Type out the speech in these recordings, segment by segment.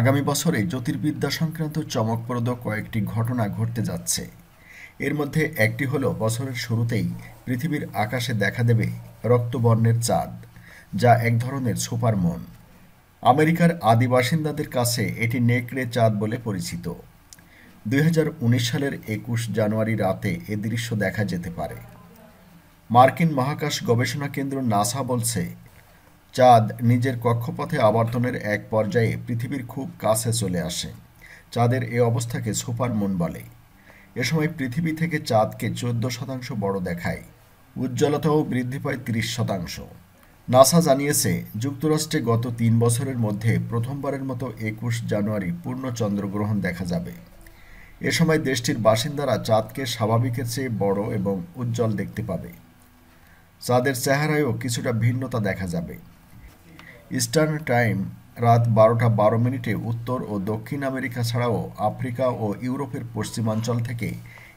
আগামী বছরে জ্যোতির্বিদ্যা সংক্রান্ত চমকপ্রদ কয়েকটি ঘটনা ঘটতে যাচ্ছে। এর মধ্যে একটি হল, বছরের শুরুতেই পৃথিবীর আকাশে দেখা দেবে রক্তবর্ণের চাঁদ, যা এক ধরনের সুপারমুন আমেরিকার আদি বাসিন্দাদের কাছে এটি নেকড়ে চাঁদ বলে পরিচিত। দুই হাজার উনিশ সালের একুশ জানুয়ারি রাতে এ দৃশ্য দেখা যেতে পারে। মার্কিন মহাকাশ গবেষণা কেন্দ্র নাসা বলছে চাঁদ নিজের কক্ষপথে আবর্তনের এক পর্যায়ে পৃথিবীর খুব কাছে চলে আসে। চাঁদের এ অবস্থাকে সুপারমুন বলে। এ সময় পৃথিবী থেকে চাঁদকে চোদ্দ শতাংশ বড় দেখায়। উজ্জ্বলতাও বৃদ্ধি পায় তিরিশ শতাংশ। নাসা জানিয়েছে, যুক্তরাষ্ট্রে গত তিন বছরের মধ্যে প্রথমবারের মতো একুশ জানুয়ারি পূর্ণ চন্দ্রগ্রহণ দেখা যাবে। এ সময় দেশটির বাসিন্দারা চাঁদকে স্বাভাবিকের চেয়ে বড় এবং উজ্জ্বল দেখতে পাবে। চাঁদের চেহারায়ও কিছুটা ভিন্নতা দেখা যাবে। ইস্টার্ন টাইম রাত বারোটা বারো মিনিটে উত্তর ও দক্ষিণ আমেরিকা ছাড়াও আফ্রিকা ও ইউরোপের পশ্চিমাঞ্চল থেকে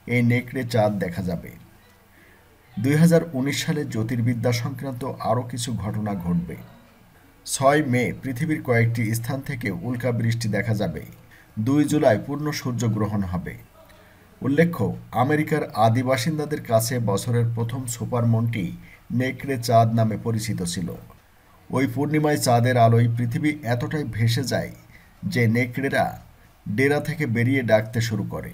এই নেকড়ে চাঁদ দেখা যাবে। দুই হাজার উনিশ সালে জ্যোতির্বিদ্যা সংক্রান্ত আরও কিছু ঘটনা ঘটবে। ছয় মে পৃথিবীর কয়েকটি স্থান থেকে উল্কা বৃষ্টি দেখা যাবে। দুই জুলাই পূর্ণ সূর্যগ্রহণ হবে। উল্লেখ্য, আমেরিকার আদি বাসিন্দাদের কাছে বছরের প্রথম সুপারমনটি নেকড়ে চাঁদ নামে পরিচিত ছিল। ওই পূর্ণিমায় চাঁদের আলোয় পৃথিবী এতটাই ভেসে যায় যে নেকড়েরা ডেরা থেকে বেরিয়ে ডাকতে শুরু করে।